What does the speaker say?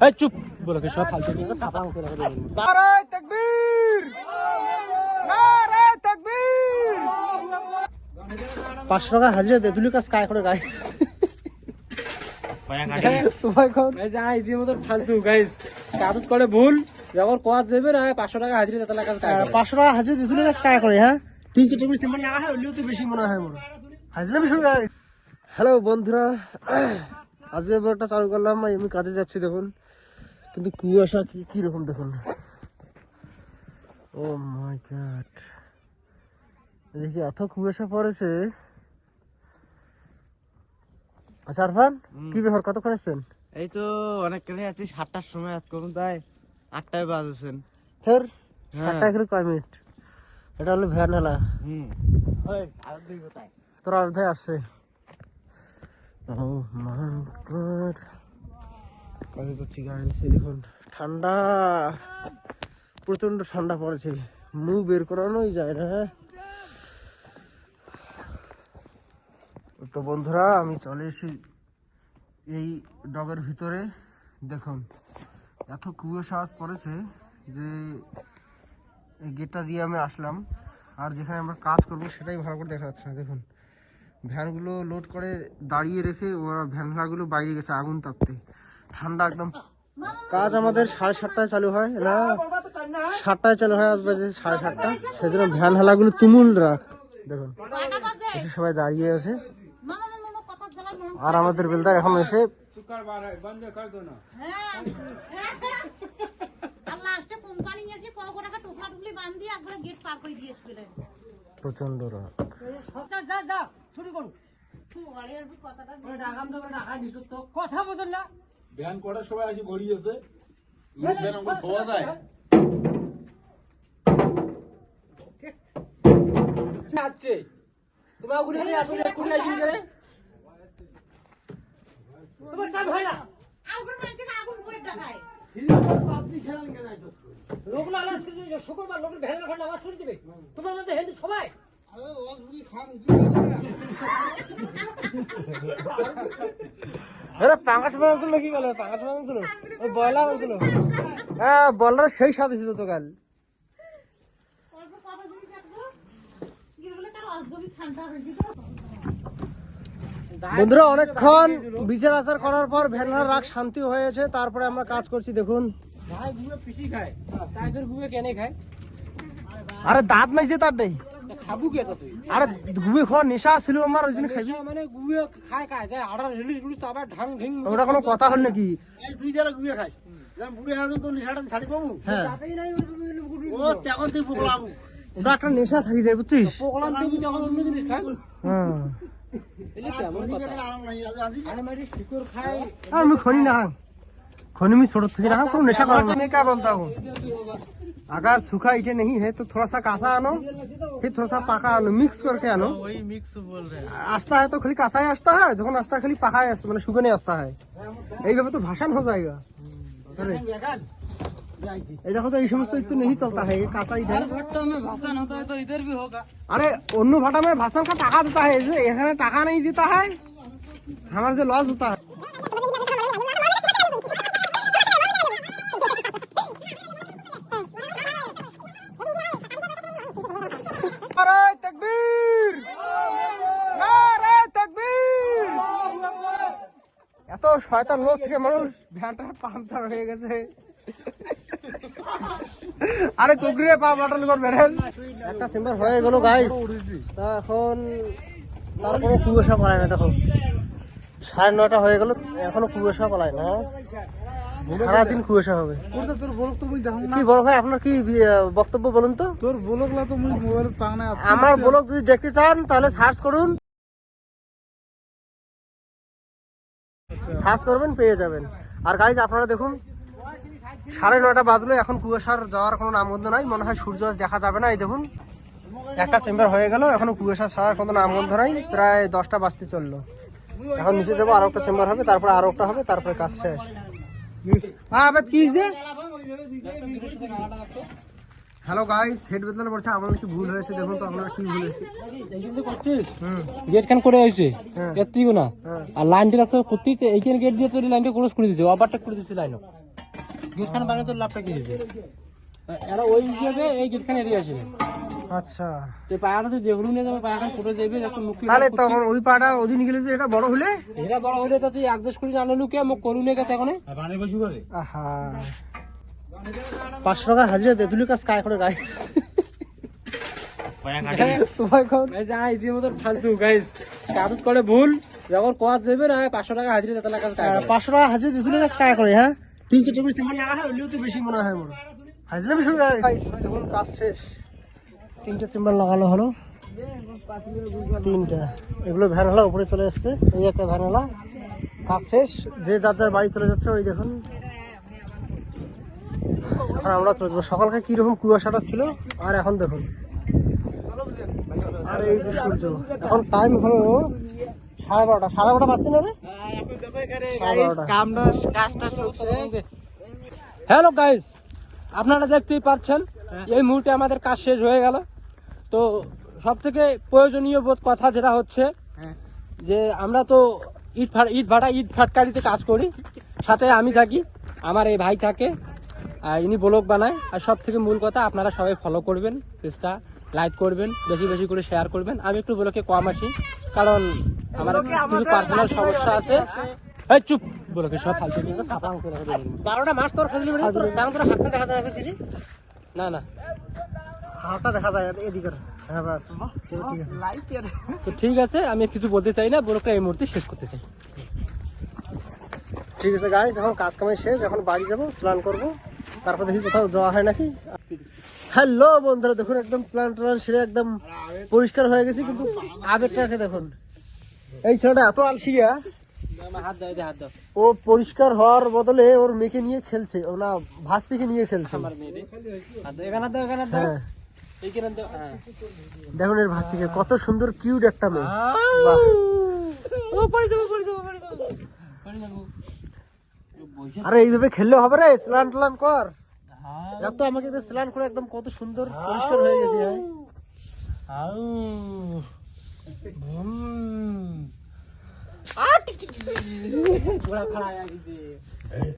এই চুপ। বলে কি সব ফালতু কথা? থাপা মুখে রেখে দেবেন নারায় তাকবীর! নারায় তাকবীর! পাঁচশো টাকা হাজিরা তেঁতুলি কাজ কায় করে গাইস তোমার কোন এই যা এই মতো ফালতু গাইস কাগজ করে ভুল যখন কাজ দেবে না পাঁচশো টাকা হাজিরা দিতে লাগা পাঁচশো টাকা হাজিরা তেঁতুলি কাজ কায় করে হ্যাঁ? তিন চারটে করে সিম্বল লাগা হয় ওলিও তো বেশি মনে হয় মোর। হাজিরা বেশি হ্যালো বন্ধুরা। আজকে একটা চালু করলাম আমি কাজে যাচ্ছি দেখুন। কিন্তু কুয়াশা কি কি রকম দেখুন। Oh my god. দেখি এত কুয়াশা পড়েছে। আচ্ছা আরফান কি ব্যাপার কতক্ষণ এসছেন? এই তো অনেকখানি আছি সাতটার সময় এত কম তাই আটটায় বাজেছেন। ফের? হ্যাঁ। আটটা করে কয় মিনিট? এটা হলো ভ্যান হেলা হুম তোরা কোথায় আসছে। ও মাই গড তো ঠিক আছে দেখুন, ঠান্ডা। প্রচণ্ড ঠান্ডা পড়েছে। মুখ বের করানোই যায় না হ্যাঁ? তো বন্ধুরা, আমি চলে এসেছি এই ডগের ভিতরে। দেখুন, এত কুয়াশা আজ পড়েছে যে এই গেটটা দিয়ে আমি আসলাম। আর যেখানে আমরা কাজ করব সেটাই ভালো করে দেখা যাচ্ছে না, দেখুন। ভ্যানগুলো লোড করে দাঁড়িয়ে রেখে ওরা ভ্যানগুলো বাইরে গেছে আগুন তাপতে। ঠান্ডা একদম। কাজ আমাদের সাড়ে সাতটায় চালু হয়, না? সাতটায় চালু হয়, আজ বাজে সাড়ে সাতটা। সেই জন্য ভ্যান হেলাগুলো তুমুল রাখ দেখুন সবাই দাঁড়িয়ে আছে। আর আমাদের বেলদার এখন এসে প্রচণ্ড সরকার যা যা শুরু করুন কথা বলুন না। ধ্যান করার সময় আসি গড়িয়েছে। যায়। তোমার আসলে করে? হয় না? আগুন মানছে না আগুন করে ডাকায় লোক না শুক্রবার লোক ভ্যান লোক নামাজ তোমার মধ্যে হেলদি সবাই? পাঙ্গাস মাছ ছিল কি গেল পাঙ্গাস মাছ ছিল বয়লার ছিল হ্যাঁ বয়লার সেই স্বাদ ছিল তো কাল। বন্ধুরা অনেকক্ষণ বিচার আচার করার পর ভ্যানলার রাগ শান্তি হয়েছে তারপরে আমরা কাজ করছি দেখুন। আরে দাঁত নাই যে তার নেই। হ্যাঁ। নেশা থাকি যায় বুঝছিস? হ্যাঁ। আমি খনি না। খনি ছোট থেকে না কোনো নেশা করা अगर सूखा ईटे नहीं है तो थोड़ा सा कासा आनो फिर थोड़ा सा पाका आनो मिक्स करके आनो। वही मिक्स बोल रहे हैं। आस्ता है तो खाली कासा ही आस्ता है যখন আস্তা খালি পাকা মানে শুকনে আস্তা হয় এইভাবে তো ভাসান হয়ে যায়গা এই দেখো তো এই সমস্ত একটু নেই চলতা হ্যাঁ কাঁচা ইধার ভট্টা মে ভাসান হতা হ্যায় তো ইধার ভি হোগা আরে অন্য ভাটা মে ভাসান কা টাকা দেতা হ্যায় এখানে টাকা নেই দেতা হ্যায় আমার যে লস হতা হ্যায় শয়তান লোক থেকে মানুষ ভ্যানটা পাংচার হয়ে গেছে। আরে কুকুরে পা বাটন করবে একটা চেম্বার হয়ে গেল গাইস তা এখন তারপরে কুয়াশা পালায় না দেখো। সাড়ে নয়টা হয়ে গেল এখনও কুয়াশা পালায় না। সারাদিন কুয়াশা হবে। বলক কি বল ভাই আপনার কি বক্তব্য বলুন তো। তোর বলক না তো আমার ব্লগ যদি দেখতে চান তাহলে সার্চ করুন। সার্চ করবেন, পেয়ে যাবেন। আর গাইজ আপনারা দেখুন, সাড়ে নটা বাজলো, এখন কুয়াশার যাওয়ার কোনো নামগন্ধ নাই, মনে হয় সূর্য দেখা যাবে না, এই দেখুন। একটা চেম্বার হয়ে গেল, এখনও কুয়াশা ছাড়ার কোনো নামগন্ধ নাই, প্রায় দশটা বাজতে চলল। এখন নিচে যাব, আরও একটা চেম্বার হবে, তারপরে আরও একটা হবে, তারপরে কাজ শেষ। হ্যাঁ আবার কি যে হ্যালো গাইস হেড বদলানো পড়ছে আমার একটু ভুল হয়েছে দেখুন তো আপনারা কি ভুল হয়েছে। করছিস গেট খান করে হয়েছে। হ্যাঁ। এত্রিগো না। হ্যাঁ। আর লাইনটা রাখতে করতেই তো এইখানে গেট দিয়ে তোর লাইনটা ক্রস করে দিচ্ছে ওভারটেক করে দিচ্ছে লাইন গেটখানে বানিয়ে তোর লাভটা কি দিবে এরা ওই হিসেবে এই গেটখানে এড়িয়ে আসবে আচ্ছা। এই পায়াটা তো যেগুলো নিয়ে যাবে পায়াটা ফুটে দেবে একটু মুখ তাহলে তখন ওই পাটা ওদিন গেলে যে এটা বড় হলে? এরা বড় হলে তো তুই এক দশ কুড়ি জানো লুকে মুখ করু নিয়ে গেছে এখন আহা। পাঁচশো টাকা হাজিরা তেঁতুলির কাজ কায় করে গাইস তোমার কোন এই যে আই দিয়ে মতো ফালতু গাইস কাগজ করে ভুল যখন কোয়াজ দেবে না পাঁচশো টাকা হাজিরি দেতে লাগা পাঁচশো টাকা হাজিরা তেঁতুলির কাজ কায় করে হ্যাঁ? সিমেন্ট লাগা হয় তো বেশি মনে হয় মোর। হাজিরা বেশি গাইস কাজ শেষ তিনটে চেম্বার লাগানো হলো। তিনটা। এগুলো ভ্যানওয়ালা উপরে চলে এসছে এই একটা ভ্যানওয়ালা। কাজ শেষ যে যার যার বাড়ি চলে যাচ্ছে ওই দেখুন। এখন আমরা চলে যাব। সকালকে কীরকম কুয়াশাটা ছিল আর এখন দেখুন। আর এই যে সূর্য। এখন টাইম হলো সাড়ে বারোটা। সাড়ে বারোটা বাজছে না হ্যালো গাইস আপনারা দেখতেই পাচ্ছেন এই মুহূর্তে আমাদের কাজ শেষ হয়ে গেল। তো সব থেকে প্রয়োজনীয় বোধ কথা যেটা হচ্ছে যে আমরা তো ইট ইট ভাটা ইট ফাটকারিতে কাজ করি। সাথে আমি থাকি আমার এই ভাই থাকে। ইনি ব্লগ বানায় আর সব থেকে মূল কথা আপনারা সবাই ফলো করবেন পেজটা লাইক করবেন বেশি বেশি করে শেয়ার করবেন। আমি একটু ব্লকে কম আসি কারণ আমার কিছু পার্সোনাল সমস্যা আছে। এই চুপ ব্লকে সব ফালতু। বারোটা মাস তোর খাজলি তোর দাম তোর হাতটা দেখা যায় না না হাতটা দেখা যায় এদিকে হ্যাঁ ঠিক আছে। তো ঠিক আছে আমি কিছু বলতে চাই না ব্লগটা এই মুহূর্তে শেষ করতে চাই। ঠিক আছে গাইস এখন কাজ কামাই শেষ এখন বাড়ি যাব স্নান করব। তারপর দেখি কোথাও যাওয়া হয় নাকি? হ্যালো বন্ধুরা দেখুন একদম স্নান টান সেরে একদম পরিষ্কার হয়ে গেছি কিন্তু আবেরটাকে দেখুন। এই ছেলেটা এত আলসিয়া। ও পরিষ্কার হওয়ার বদলে ওর মেয়েকে নিয়ে খেলছে ও না ভাস্তিকে নিয়ে খেলছে। হ্যাঁ। হ্যাঁ। দেখুন এর ভাস্তিকে কত সুন্দর কিউট একটা মেয়ে। আরে এইভাবে খেললে হবে রে স্নান টান কর। এত আমাকে তো স্নান করে একদম কত সুন্দর পরিষ্কার হয়ে গেছে হ্যাঁ